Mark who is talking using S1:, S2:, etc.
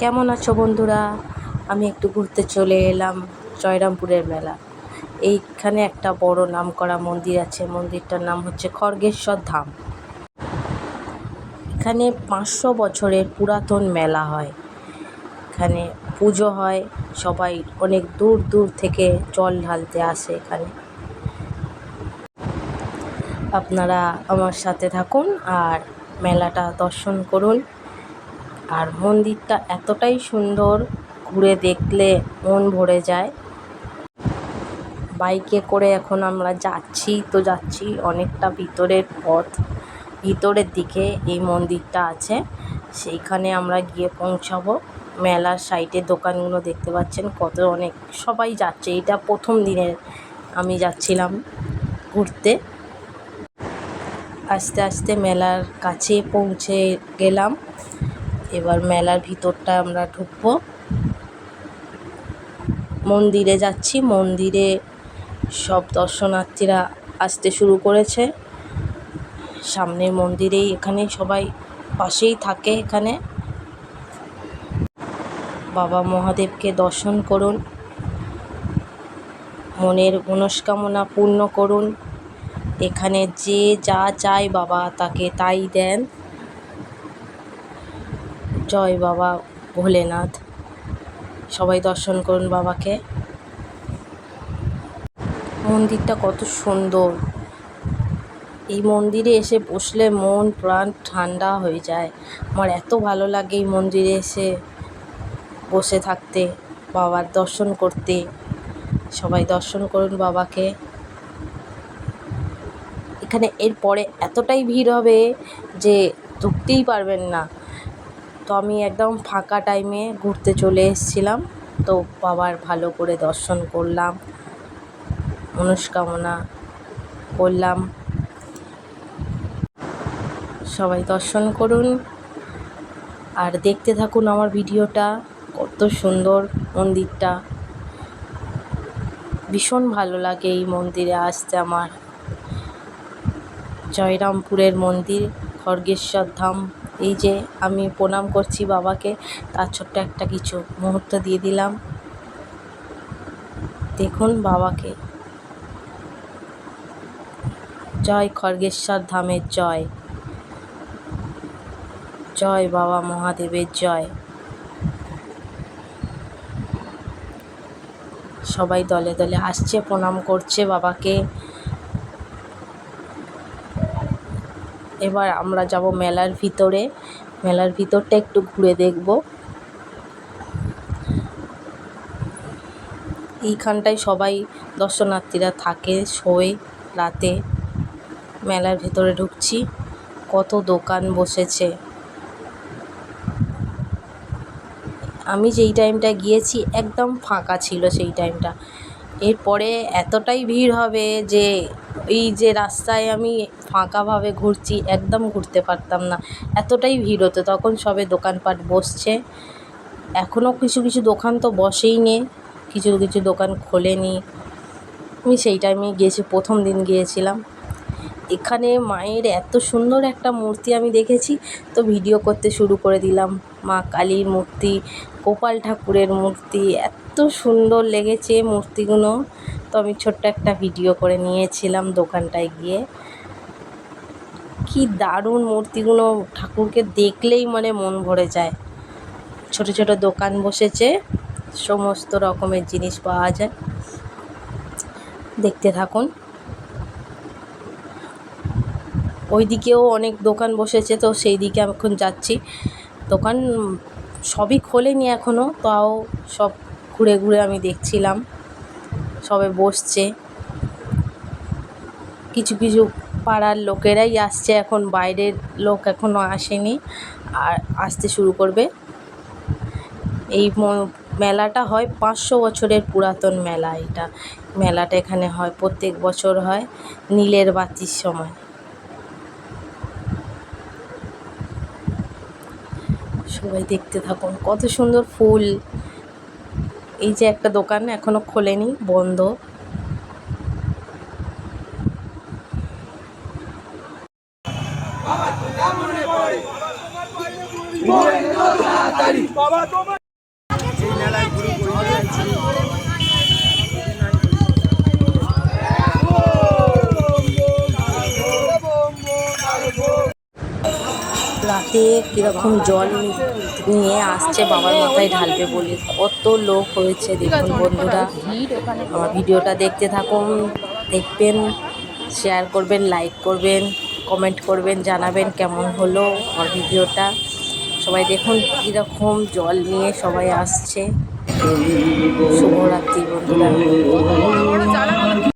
S1: কেমন আছো বন্ধুরা? আমি একটু ঘুরতে চলে এলাম জয়রামপুরের মেলা। এইখানে একটা বড় নামকরা মন্দির আছে। মন্দিরটার নাম হচ্ছে খড়গেশ্বর ধাম। এখানে পাঁচশো বছরের পুরাতন মেলা হয়। এখানে পুজো হয়। সবাই অনেক দূর দূর থেকে জল ঢালতে আসে এখানে। আপনারা আমার সাথে থাকুন আর মেলাটা দর্শন করুন। আর মন্দিরটা এতটাই সুন্দর, ঘুরে দেখলে মন ভরে যায়। বাইকে করে এখন আমরা যাচ্ছি, তো যাচ্ছি অনেকটা ভিতরের পথ। ভিতরের দিকে এই মন্দিরটা আছে, সেইখানে আমরা গিয়ে পৌঁছাবো। মেলার সাইডে দোকানগুলো দেখতে পাচ্ছেন কত অনেক, সবাই যাচ্ছে। এটা প্রথম দিনের আমি যাচ্ছিলাম ঘুরতে। আস্তে আস্তে মেলার কাছে পৌঁছে গেলাম। এবার মেলার ভিতরটা আমরা ঢুকবো। মন্দিরে যাচ্ছি। মন্দিরে সব দর্শনার্থীরা আসতে শুরু করেছে। সামনের মন্দিরেই এখানে সবাই পাশেই থাকে এখানে। বাবা মহাদেবকে দর্শন করুন। মনের মনস্কামনা পূর্ণ করুন। এখানে যে যা চায় বাবা তাকে তাই দেন। জয় বাবা ভোলেনাথ। সবাই দর্শন করুন বাবাকে। মন্দিরটা কত সুন্দর। এই মন্দিরে এসে বসলে মন প্রাণ ঠান্ডা হয়ে যায়। আমার এত ভালো লাগে এই মন্দিরে এসে বসে থাকতে, বাবার দর্শন করতে। সবাই দর্শন করুন বাবাকে। এখানে এরপরে এতটাই ভিড় হবে যে ঢুকতেই পারবেন না। তো আমি একদম ফাঁকা টাইমে ঘুরতে চলে এসেছিলাম। তো বাবার ভালো করে দর্শন করলাম, মনস্কামনা করলাম। সবাই দর্শন করুন আর দেখতে থাকুন আমার ভিডিওটা, কত সুন্দর মন্দিরটা। ভীষণ ভালো লাগে এই মন্দিরে আসতে আমার। জয়রামপুরের মন্দির, খড়গেশ্বর ধাম। এই যে আমি প্রণাম করছি বাবাকে, তার ছোট্ট একটা কিছু মুহূর্ত দিয়ে দিলাম। দেখুন বাবাকে। জয় খড়গেশ্বর ধামের জয়। জয় বাবা মহাদেবের জয়। সবাই দলে দলে আসছে, প্রণাম করছে বাবাকে। এবার আমরা যাব মেলার ভিতরে। মেলার ভিতরটা একটু ঘুরে দেখব। এইখানটায় সবাই দর্শনার্থীরা থাকে, শোয় রাতে। মেলার ভেতরে ঢুকছি। কত দোকান বসেছে। আমি যেই টাইমটা গিয়েছি, একদম ফাঁকা ছিল সেই টাইমটা এরপরে এতটাই ভিড় হবে যে এই যে রাস্তায় আমি ফাঁকাভাবে ঘুরছি, একদম ঘুরতে পারতাম না। এতটাই ভিড় হতো। তখন সবে দোকানপাট বসছে। এখনও কিছু কিছু দোকান তো বসেই নে। কিছু কিছু দোকান খোলেনি। আমি সেই টাইমে গিয়েছি, প্রথম দিন গিয়েছিলাম। এখানে মায়ের এত সুন্দর একটা মূর্তি আমি দেখেছি। তো ভিডিও করতে শুরু করে দিলাম। মা কালীর মূর্তি, গোপাল ঠাকুরের মূর্তি, এত সুন্দর লেগেছে মূর্তিগুলো। তো আমি ছোট্ট একটা ভিডিও করে নিয়েছিলাম দোকানটায় গিয়ে। কি দারুণ মূর্তিগুলো ঠাকুরকে দেখলেই মানে মন ভরে যায়। ছোট ছোট দোকান বসেছে, সমস্ত রকমের জিনিস পাওয়া যায়। দেখতে থাকুন। ওই দিকেও অনেক দোকান বসেছে, তো সেই দিকে আমি এখন যাচ্ছি। দোকান সবই খোলেনি এখনও তাও সব ঘুরে ঘুরে আমি দেখছিলাম। সবে বসছে। কিছু কিছু পাড়ার লোকেরাই আসছে এখন, বাইরের লোক এখনও আসেনি। আর আসতে শুরু করবে। এই মেলাটা হয় পাঁচশো বছরের পুরাতন মেলা এটা। মেলাটা এখানে হয়, প্রত্যেক বছর হয় নীলের বাতির সময়। সবাই দেখতে থাকুন। কত সুন্দর ফুল। এই যে একটা দোকান এখনও খোলেনি বন্ধ।
S2: বাবা
S1: রাতে কীরকম জল নিয়ে আসছে বাবার মাথায় ঢালবে বলে। কত লোক হয়েছে দেখুন বন্ধুরা। আমার ভিডিওটা দেখতে থাকুন, দেখবেন শেয়ার করবেন লাইক করবেন কমেন্ট করবেন, জানাবেন কেমন হলো আমার ভিডিওটা। সবাই দেখুন কীরকম জল নিয়ে সবাই আসছে। শুভরাত্রি বন্ধুরা।